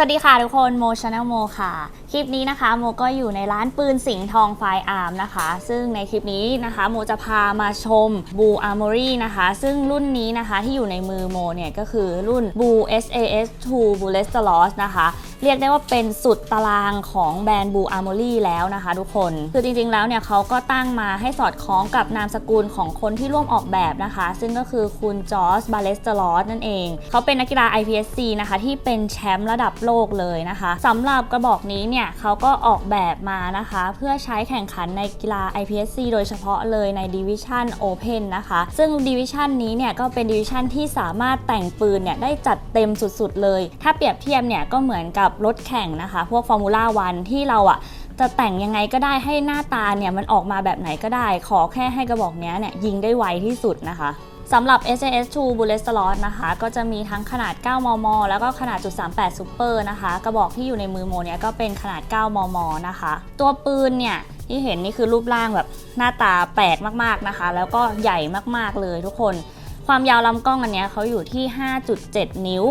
สวัสดีค่ะทุกคนโมชาแนลโมค่ะ คลิปนี้นะคะโมก็อยู่ในร้านปืนสิงห์ทองไฟอาร์มนะคะ ซึ่งในคลิปนี้นะคะโมจะพามาชมบูอาร์มอรี่นะคะ ซึ่งรุ่นนี้นะคะที่อยู่ในมือโมเนี่ยก็คือรุ่นบู SAS 2 Bullet s l o s นะคะ เรียกได้ว่าเป็นสุดตารางของแบรนด์บูอาร์มอรี่แล้วนะคะทุกคน คือจริงๆแล้วเนี่ยเขาก็ตั้งมาให้สอดคล้องกับนามสกุลของคนที่ร่วมออกแบบนะคะ ซึ่งก็คือคุณจอร์จบาเลสเตอรอสนั่นเอง เขาเป็นนักกีฬา IPSC นะคะ ที่เป็นแชมป์ระดับโลกเลยนะคะสำหรับกระบอกนี้เนี่ยเขาก็ออกแบบมานะคะ เพื่อใช้แข่งขันในกีฬา IPSC โดยเฉพาะเลยใน Division Open นะคะ ซึ่ง Division นี้เนี่ยก็เป็น Division ที่สามารถแต่งปืนเนี่ยได้จัดเต็มสุดๆเลย ถ้าเปรียบเทียบเนี่ยก็เหมือนกับรถแข่งนะคะ พวก Formula 1ที่เราอะจะแต่งยังไงก็ได้ให้หน้าตาเนี่ยมันออกมาแบบไหนก็ได้ ขอแค่ให้กระบอกเนี้ยเนี่ยยิงได้ไวที่สุดนะคะสำหรับ s s 2 Bullet Slot นะคะ ก็จะมีทั้งขนาด 9 มม แล้วก็ขนาดจุด38 Super นะคะ กระบอกที่อยู่ในมือโมเนี่ยก็เป็นขนาด 9 มม นะคะ ตัวปืนเนี่ยที่เห็นนี่คือรูปร่างแบบหน้าตาแปลกมากๆนะคะ แล้วก็ใหญ่มากๆเลยทุกคน ความยาวลำกล้องอันนี้เขาอยู่ที่ 5.7 นิ้ว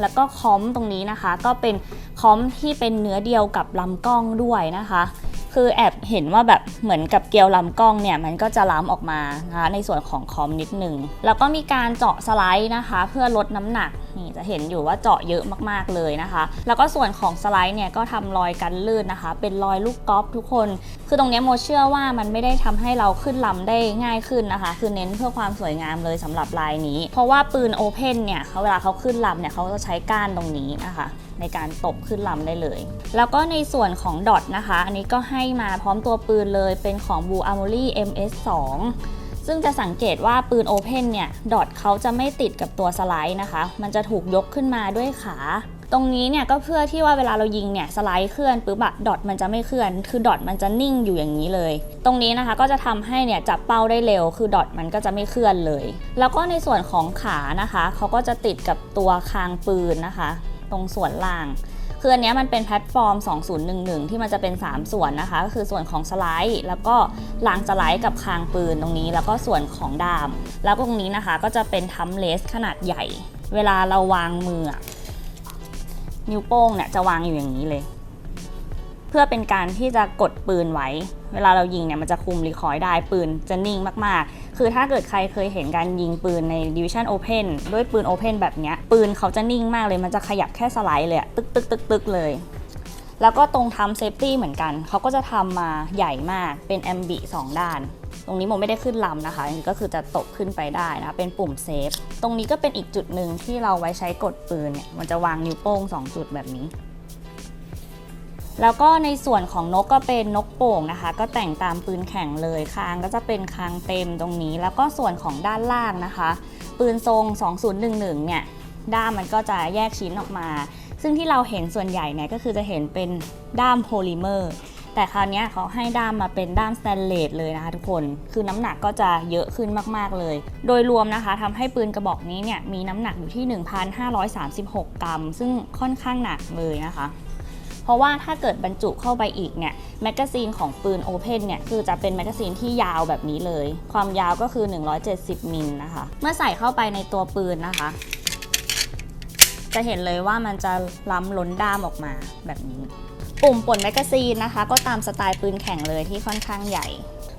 แล้วก็คอมตรงนี้นะคะ ก็เป็นคอมที่เป็นเนื้อเดียวกับลำกล้องด้วยนะคะ คือแอบเห็นว่าแบบเหมือนกับเกลียวลำกล้องเนี่ยมันก็จะล้ำออกมานะคะในส่วนของคอมนิดนึง แล้วก็มีการเจาะสไลด์นะคะ เพื่อลดน้ำหนักนี่จะเห็นอยู่ว่าเจาะเยอะมากๆเลยนะคะ แล้วก็ส่วนของสไลด์เนี่ยก็ทำรอยกันลื่นนะคะ เป็นรอยลูกกอล์ฟทุกคน คือตรงนี้โมเชื่อว่ามันไม่ได้ทำให้เราขึ้นลำได้ง่ายขึ้นนะคะ คือเน้นเพื่อความสวยงามเลยสำหรับลายนี้ เพราะว่าปืนโอเพนเนี่ยเขาเวลาเขาขึ้นลำเนี่ยเขาจะใช้ก้านตรงนี้นะคะ ในการตบขึ้นลำได้เลย แล้วก็ในส่วนของดอทนะคะ อันนี้ก็ให้มาพร้อมตัวปืนเลยเป็นของ Blue Armory MS2 ซึ่งจะสังเกตว่าปืน Open เนี่ยดอทเขาจะไม่ติดกับตัวสไลด์นะคะ มันจะถูกยกขึ้นมาด้วยขาตรงนี้เนี่ยก็เพื่อที่ว่าเวลาเรายิงเนี่ยสไลด์เคลื่อนปุ๊บอะดอทมันจะไม่เคลื่อน คือดอทมันจะนิ่งอยู่อย่างนี้เลย ตรงนี้นะคะก็จะทำให้เนี่ยจับเป้าได้เร็ว คือดอทมันก็จะไม่เคลื่อนเลย แล้วก็ในส่วนของขานะคะเขาก็จะติดกับตัวคางปืนนะคะ ตรงส่วนล่าง คืออันนี้มันเป็นแพลตฟอร์ม 2011 ที่มันจะเป็น 3 ส่วนนะคะ ก็คือส่วนของสไลด์ แล้วก็ลางสไลด์กับคางปืนตรงนี้ แล้วก็ส่วนของดาม แล้วตรงนี้นะคะก็จะเป็นทัมเลสขนาดใหญ่ เวลาเราวางมือ นิ้วโป้งเนี่ยจะวางอยู่อย่างนี้เลย เพื่อเป็นการที่จะกดปืนไว้ เวลาเรายิงเนี่ยมันจะคุมรีคอยล์ได้ปืนจะนิ่งมากๆ คือถ้าเกิดใครเคยเห็นการยิงปืนใน Division Open ด้วยปืน Open แบบเนี้ยปืนเขาจะนิ่งมากเลยมันจะขยับแค่สไลด์เลยตึกตึกตึกตึกเลย แล้วก็ตรงทำเซฟตี้เหมือนกัน เขาก็จะทำมาใหญ่มากเป็นแอมบิสองด้าน ตรงนี้ผมไม่ได้ขึ้นลำนะคะอันนี้ก็คือจะตกขึ้นไปได้นะเป็นปุ่มเซฟตรงนี้ก็เป็นอีกจุดหนึ่งที่เราไว้ใช้กดปืนเนี่ยมันจะวางนิ้วโป้งสองจุดแบบนี้ แล้วก็ในส่วนของนกก็เป็นนกโป่งนะคะ ก็แต่งตามปืนแข่งเลยคางก็จะเป็นคางเต็มตรงนี้ แล้วก็ส่วนของด้านล่างนะคะ ปืนทรง 2011 เนี่ยด้ามมันก็จะแยกชิ้นออกมา ซึ่งที่เราเห็นส่วนใหญ่เนี่ยก็คือจะเห็นเป็นด้ามโพลิเมอร์ แต่คราวเนี้ยเขาให้ด้ามมาเป็นด้ามสแตนเลสเลยนะคะทุกคน คือน้ำหนักก็จะเยอะขึ้นมากๆเลย โดยรวมนะคะทำให้ปืนกระบอกนี้เนี่ยมีน้ำหนักอยู่ที่ 1,536 กรัม ซึ่งค่อนข้างหนักเลยนะคะ เพราะว่าถ้าเกิดบรรจุเข้าไปอีกเนี่ยแมกกาซีนของปืน Open เนี่ยคือจะเป็นแมกกาซีนที่ยาวแบบนี้เลย ความยาวก็คือ 170มิลนะคะ เมื่อใส่เข้าไปในตัวปืนนะคะ จะเห็นเลยว่ามันจะล้ำล้นด้ามออกมาแบบนี้ ปุ่มป่นแมกกาซีนนะคะ ก็ตามสไตล์ปืนแข่งเลยที่ค่อนข้างใหญ่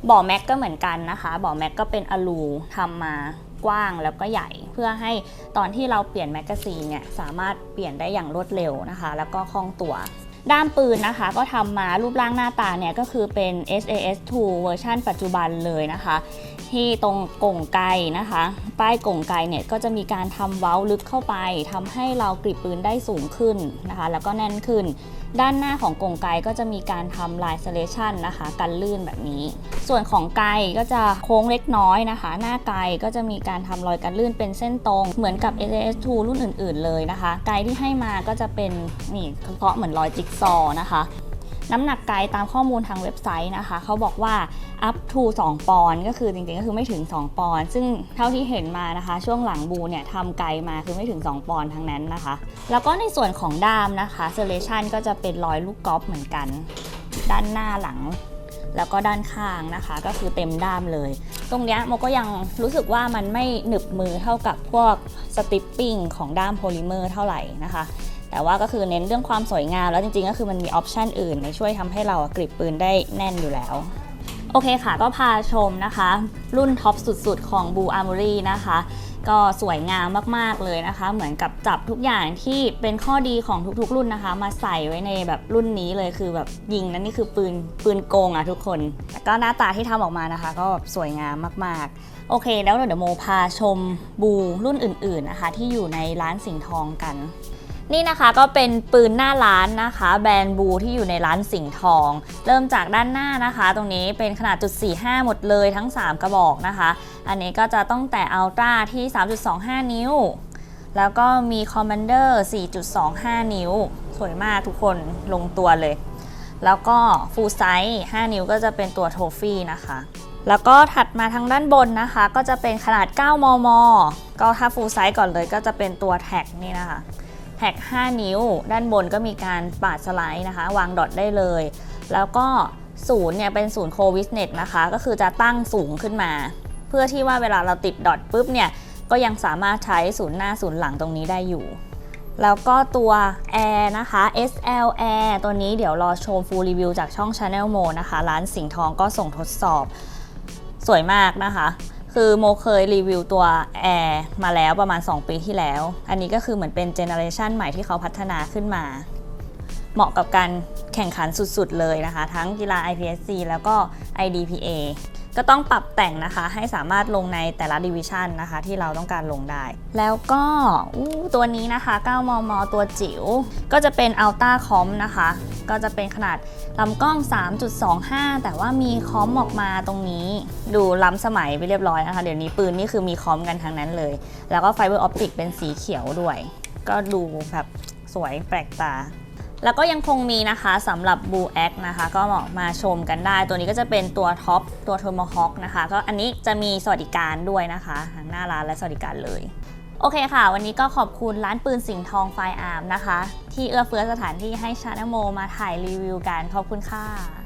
บ่อแม็กก็เหมือนกันนะคะบ่อแม็กก็เป็นอลูทำมากว้างแล้วก็ใหญ่ เพื่อให้ตอนที่เราเปลี่ยนแมกกาซีนเนี่ยสามารถเปลี่ยนได้อย่างรวดเร็วนะคะ แล้วก็คล่องตัว ด้ามปืนนะคะ ก็ทำมารูปร่างหน้าตาเนี่ยก็คือเป็น SAS2 เวอร์ชันปัจจุบันเลยนะคะ ที่ตรงกล่งไกนะคะ ป้ายกล่งไกเนี่ยก็จะมีการทำเว้าลึกเข้าไปทำให้เรากริบปืนได้สูงขึ้นนะคะ แล้วก็แน่นขึ้น ด้านหน้าของกล่งไกก็จะมีการทำลายเซเลชันนะคะ กันลื่นแบบนี้ ส่วนของไกก็จะโค้งเล็กน้อยนะคะ หน้าไกก็จะมีการทำรอยกันลื่นเป็นเส้นตรง เหมือนกับ s s 2รุ่นอื่น ๆ เลยนะคะ ไกที่ให้มาก็จะเป็นนี่เฉพาะเหมือนรอยจิ๊กซอนะคะ น้ำหนักไกด์ตามข้อมูลทางเว็บไซต์นะคะ เขาบอกว่า up to 2 ปอนด์ก็คือจริงๆ ก็คือไม่ถึง 2 ปอนด์ซึ่งเท่าที่เห็นมานะคะ ช่วงหลังบูเนี่ยทำไกด์มาคือไม่ถึง 2 ปอนด์ทั้งนั้นนะคะ แล้วก็ในส่วนของด้ามนะคะเซเลชันก็จะเป็นรอยลูกกอล์ฟเหมือนกัน ด้านหน้าหลัง แล้วก็ด้านข้างนะคะ ก็คือเต็มด้ามเลย ตรงเนี้ยโมก็ยังรู้สึกว่ามันไม่หนึบมือเท่ากับพวกสติปปิ้งของด้ามโพลิเมอร์เท่าไหร่นะคะ แต่ว่าก็คือเน้นเรื่องความสวยงามแล้วจริงๆก็คือมันมีออปชันอื่นในช่วยทำให้เรากริบปืนได้แน่นอยู่แล้วโอเคค่ะก็พาชมนะคะ รุ่นท็อปสุดๆ ของ Blue Armory นะคะ ก็สวยงามมากๆเลยนะคะ เหมือนกับจับทุกอย่างที่เป็นข้อดีของทุกๆ รุ่นนะคะ มาใส่ไว้ในแบบรุ่นนี้เลยคือแบบยิงนั่นนี่คือปืนปืนโกงอะทุกคนแล้วก็หน้าตาที่ทำออกมานะคะ ก็แบบสวยงามมากๆ โอเค แล้วเดี๋ยวโมพาชมบูรุ่นอื่นๆนะคะ ที่อยู่ในร้านสิงห์ทองกัน นี่นะคะก็เป็นปืนหน้าร้านนะคะ แบรนด์บูที่อยู่ในร้านสิงห์ทอง เริ่มจากด้านหน้านะคะ ตรงนี้เป็นขนาดจุด45 หมดเลยทั้ง 3 กระบอกนะคะ อันนี้ก็จะต้องแต่อัลตร้าที่ 3.25 นิ้ว แล้วก็มีคอมมานเดอร์4.25 นิ้ว สวยมากทุกคนลงตัวเลย แล้วก็ฟูลไซส์5นิ้วก็จะเป็นตัวโทฟี่นะคะแล้วก็ถัดมาทางด้านบนนะคะ ก็จะเป็นขนาด 9 มม ก็ถ้าฟูลไซส์ก่อนเลยก็จะเป็นตัวแท็กนี่นะคะ แท็ก 5 นิ้ว ด้านบนก็มีการปาดสไลด์นะคะ วางดอทได้เลย แล้วก็ศูนย์เนี่ยเป็นศูนย์โควิสเน็ตนะคะ ก็คือจะตั้งสูงขึ้นมา เพื่อที่ว่าเวลาเราติดดอทปุ๊บเนี่ย ก็ยังสามารถใช้ศูนย์หน้าศูนย์หลังตรงนี้ได้อยู่ แล้วก็ตัว Air นะคะ SL Air ตัวนี้เดี๋ยวรอชมฟูลรีวิวจากช่อง Channel Mo นะคะ ร้านสิงห์ทองก็ส่งทดสอบ สวยมากนะคะ คือโมเคยรีวิวตัว Air มาแล้วประมาณ 2 ปีที่แล้ว อันนี้ก็คือเหมือนเป็นเจเนอเรชันใหม่ที่เขาพัฒนาขึ้นมา เหมาะกับการแข่งขันสุดๆเลยนะคะ ทั้งกีฬา IPSC แล้วก็ IDPA ก็ต้องปรับแต่งนะคะให้สามารถลงในแต่ละดิวิชันนะคะที่เราต้องการลงได้ แล้วก็ตัวนี้นะคะ 9 มม ตัวจิ๋ว ก็จะเป็น Ultra Com นะคะ ก็จะเป็นขนาดลำกล้อง 3.25 แต่ว่ามีคอมออกมาตรงนี้ ดูล้ำสมัยไปเรียบร้อยนะคะ เดี๋ยวนี้ปืนนี่คือมีคอมกันทั้งนั้นเลย แล้วก็ไฟเบอร์ออปติกเป็นสีเขียวด้วย ก็ดูแบบสวยแปลกตา แล้วก็ยังคงมีนะคะสำหรับ Blue X นะคะ ก็มาชมกันได้ ตัวนี้ก็จะเป็นตัวท็อปตัว Tomahawk นะคะ ก็อันนี้จะมีสวัสดิการด้วยนะคะทั้งหน้าร้านและสวัสดิการเลย โอเคค่ะ วันนี้ก็ขอบคุณร้านปืนสิงห์ทองไฟอาร์มนะคะ ที่เอื้อเฟื้อสถานที่ให้ชาแนลโมมาถ่ายรีวิวกันขอบคุณค่ะ